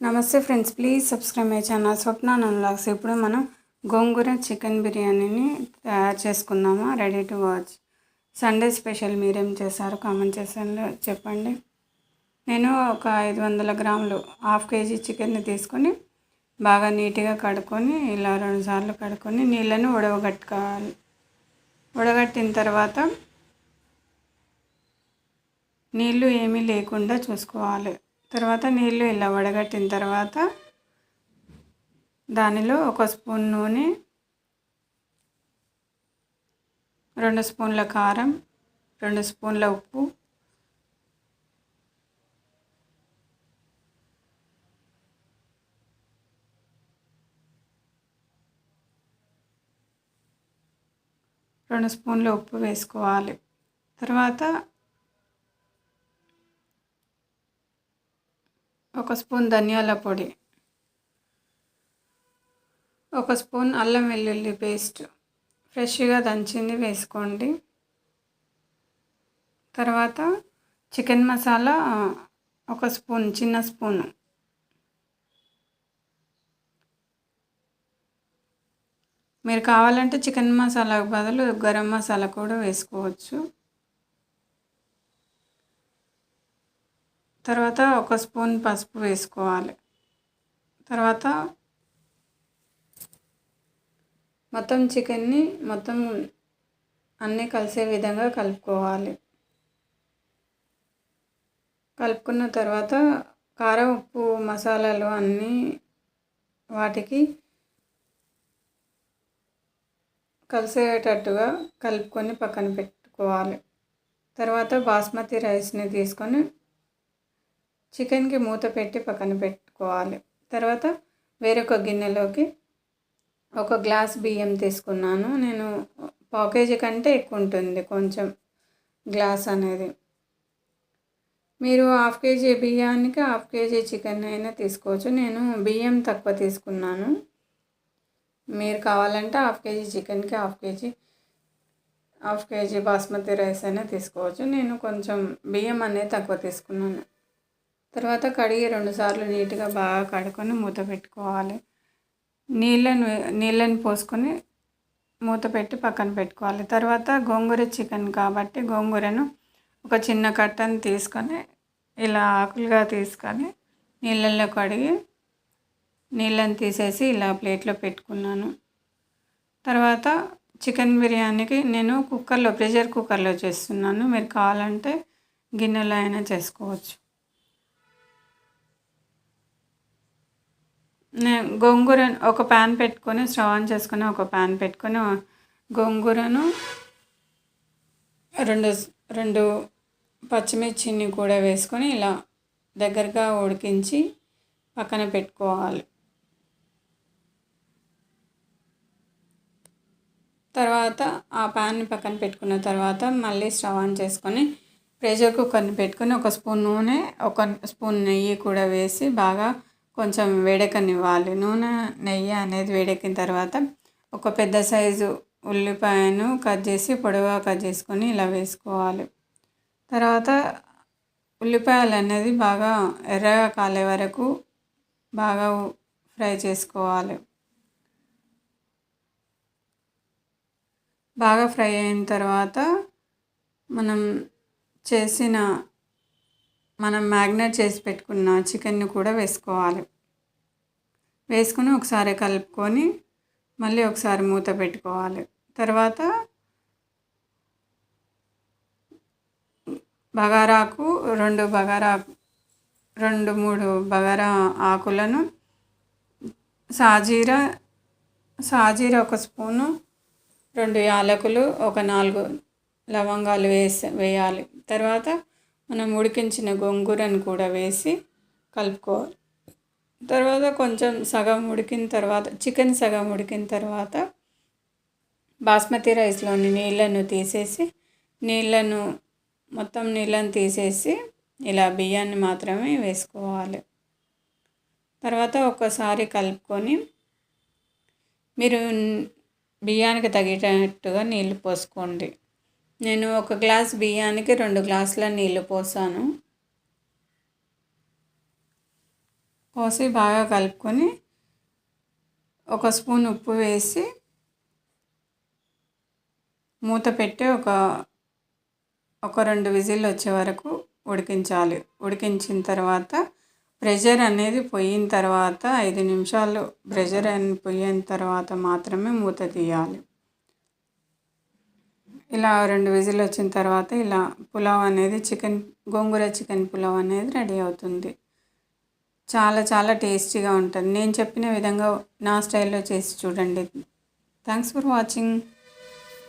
నమస్తే friends please subscribe my channel Swapna నన్లాగ్స్ ఇప్పుడు మనం గోంగూర చికెన్ బిర్యానీని తయారు చేసుకుందామా? Ready to watch Sunday special మీరేం చేశారు? కామెంట్ చేసాను చెప్పండి. నేను ఒక ఐదు వందల గ్రాములు హాఫ్ కేజీ చికెన్ని తీసుకొని బాగా నీట్గా కడుక్కొని ఇలా రెండు సార్లు కడుక్కొని నీళ్ళను ఉడవగట్టుకోవాలి. ఉడగట్టిన తర్వాత నీళ్ళు ఏమీ లేకుండా చూసుకోవాలి. తర్వాత నీళ్ళు ఇలా వడగట్టిన తర్వాత దానిలో ఒక స్పూన్ నూనె రెండు స్పూన్ల కారం రెండు స్పూన్ల ఉప్పు రెండు స్పూన్ల ఉప్పు వేసుకోవాలి. తర్వాత ఒక స్పూన్ ధనియాల పొడి. ఒక స్పూన్ అల్లం వెల్లుల్లి పేస్ట్. ఫ్రెష్గా దంచింది వేసుకోండి. తర్వాత చికెన్ మసాలా ఒక స్పూన్ చిన్న స్పూన్. మీరు కావాలంటే చికెన్ మసాలాకు బదులు గరం మసాలా కూడా వేసుకోవచ్చు. తర్వాత ఒక స్పూన్ పసుపు వేసుకోవాలి. తర్వాత మొత్తం చికెన్ని మొత్తం అన్నీ కలిసే విధంగా కలుపుకోవాలి. కలుపుకున్న తర్వాత కారం ఉప్పు మసాలాలు అన్నీ వాటికి కలిసేటట్టుగా కలుపుకొని పక్కన పెట్టుకోవాలి. తర్వాత బాస్మతి రైస్ని తీసుకొని చికెన్కి మూత పెట్టి పక్కన పెట్టుకోవాలి. తర్వాత వేరొక గిన్నెలోకి ఒక గ్లాస్ బియ్యం తీసుకున్నాను. నేను పావు కేజీ కంటే ఎక్కువ ఉంటుంది కొంచెం గ్లాస్ అనేది. మీరు హాఫ్ కేజీ బియ్యానికి హాఫ్ కేజీ చికెన్ అయినా తీసుకోవచ్చు. నేను బియ్యం తక్కువ తీసుకున్నాను. మీరు కావాలంటే హాఫ్ కేజీ చికెన్కి half K G half K G basmati rice అయినా తీసుకోవచ్చు. నేను కొంచెం బియ్యం అనేది తక్కువ తీసుకున్నాను. తర్వాత కడిగి రెండుసార్లు నీట్గా బాగా కడుక్కొని మూత పెట్టుకోవాలి. నీళ్ళను నీళ్ళని పోసుకొని మూత పెట్టి పక్కన పెట్టుకోవాలి. తర్వాత గోంగూర చికెన్ కాబట్టి గోంగూరను ఒక చిన్న కట్టను తీసుకొని ఇలా ఆకులుగా తీసుకొని నీళ్ళల్లో కడిగి నీళ్ళని తీసేసి ఇలా ప్లేట్లో పెట్టుకున్నాను. తర్వాత చికెన్ బిర్యానీకి నేను కుక్కర్లో ప్రెషర్ కుక్కర్లో చేస్తున్నాను. మీరు కావాలంటే గిన్నెలో అయినా చేసుకోవచ్చు. గోంగూర ఒక ప్యాన్ పెట్టుకొని స్టవ్ ఆన్ చేసుకొని ఒక ప్యాన్ పెట్టుకొని గోంగూరను రెండు రెండు పచ్చిమిర్చిని కూడా వేసుకొని ఇలా దగ్గరగా ఉడికించి పక్కన పెట్టుకోవాలి. తర్వాత ఆ ప్యాన్ని పక్కన పెట్టుకున్న తర్వాత మళ్ళీ స్టవ్ ఆన్ చేసుకొని ప్రెషర్ కుక్కర్ని పెట్టుకొని ఒక స్పూన్ నూనె ఒక స్పూన్ నెయ్యి కూడా వేసి బాగా కొంచెం వేడెక్కనివ్వాలి. నూనె నెయ్యి అనేది వేడెక్కిన తర్వాత ఒక పెద్ద సైజు ఉల్లిపాయను కట్ చేసి పొడవుగా కట్ చేసుకొని ఇలా వేసుకోవాలి. తర్వాత ఉల్లిపాయలు అనేది బాగా ఎర్రగా కాలే వరకు బాగా ఫ్రై చేసుకోవాలి. బాగా ఫ్రై అయిన తర్వాత మనం చేసిన మనం మ్యాగ్నేట్ చేసి పెట్టుకున్న చికెన్ని కూడా వేసుకోవాలి. వేసుకొని ఒకసారి కలుపుకొని మళ్ళీ ఒకసారి మూత పెట్టుకోవాలి. తర్వాత బగారాకు రెండు బగారా రెండు మూడు బగారా ఆకులను సాజీర సాజీర ఒక స్పూను రెండు యాలకులు ఒక నాలుగు లవంగాలు వేసి వేయాలి. తర్వాత మనం ఉడికించిన గోంగూరను కూడా వేసి కలుపుకోవాలి తర్వాత కొంచెం సగం ఉడికిన తర్వాత చికెన్ సగం ఉడికిన తర్వాత బాస్మతి రైస్లోని నీళ్ళను తీసేసి నీళ్ళను మొత్తం నీళ్ళను తీసేసి ఇలా బియ్యాన్ని మాత్రమే వేసుకోవాలి. తర్వాత ఒక్కసారి కలుపుకొని మీరు బియ్యానికి తగ్గేటట్టుగా నీళ్ళు పోసుకోండి. నేను ఒక గ్లాస్ బియ్యానికి రెండు గ్లాసుల నీళ్ళు పోసాను. పోసి బాగా కలుపుకొని ఒక స్పూన్ ఉప్పు వేసి మూత పెట్టి ఒక ఒక రెండు విజిల్ వచ్చే వరకు ఉడికించాలి. ఉడికించిన తర్వాత ప్రెషర్ అనేది పోయిన తర్వాత ఐదు నిమిషాలు ప్రెషర్ అని పోయిన తర్వాత మాత్రమే మూత తీయాలి. ఇలా రెండు విజిల్ వచ్చిన తర్వాత ఇలా పులావ్ అనేది చికెన్ గోంగూర చికెన్ పులావ్ అనేది రెడీ అవుతుంది. చాలా చాలా టేస్టీగా ఉంటుంది. నేను చెప్పిన విధంగా నా స్టైల్లో చేసి చూడండి. Thanks for watching